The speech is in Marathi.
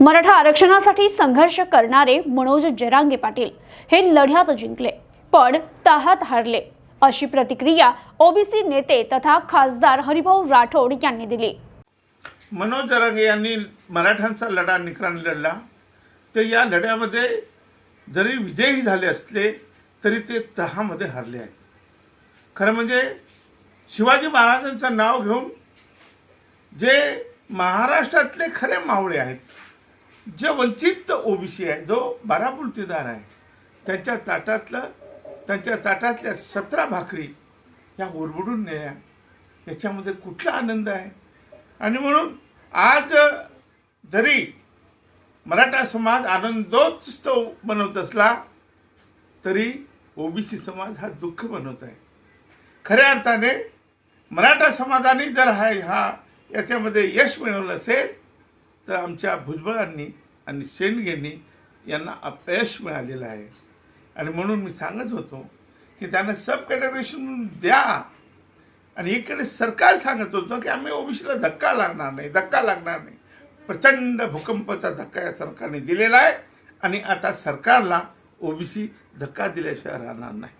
मराठा आरक्षणासाठी संघर्ष करणारे मनोज जरांगे पाटील हे लढ्यात जिंकले पण तहात हारले. अशी प्रतिक्रिया ओबीसी नेते तथा खासदार हरिभाऊ राठोड यांनी दिली. मनोज जरांगे यांनी मराठ्यांचा लढा निकराने लढला. तर या लढ्यामध्ये जरी विजयी झाले असले तरी ते तहामध्ये हरले आहेत. खरं म्हणजे शिवाजी महाराजांचं नाव घेऊन जे महाराष्ट्रातले खरे मावळे आहेत जे वंचित ओबीसी आहे जो बारापुलतीदार आहे त्यांच्या ताटातलं त्यांच्या ताटातल्या सतरा भाकरी ह्या उरबडून नेल्या. याच्यामध्ये कुठला आनंद आहे? आणि म्हणून आज जरी मराठा समाज आनंदोत्सव बनवत असला तरी ओबीसी समाज हा दुःख बनवत आहे. खऱ्या अर्थाने मराठा समाजाने जर हा हा याच्यामध्ये यश मिळवलं असेल तर आमच्या भुजबळांनी आणि शेंडगेंनी यांना अपयश मिळालेलं आहे. आणि म्हणून मी सांगत होतो की त्यांना सब कॅटेगरेशन द्या. आणि इकडे सरकार सांगत होतं की आम्ही ओबीसीला धक्का लागणार नाही धक्का लागणार नाही. प्रचंड भूकंपाचा धक्का या सरकारने दिलेला आहे आणि आता सरकारला ओबीसी धक्का दिल्याशिवाय राहणार नाही.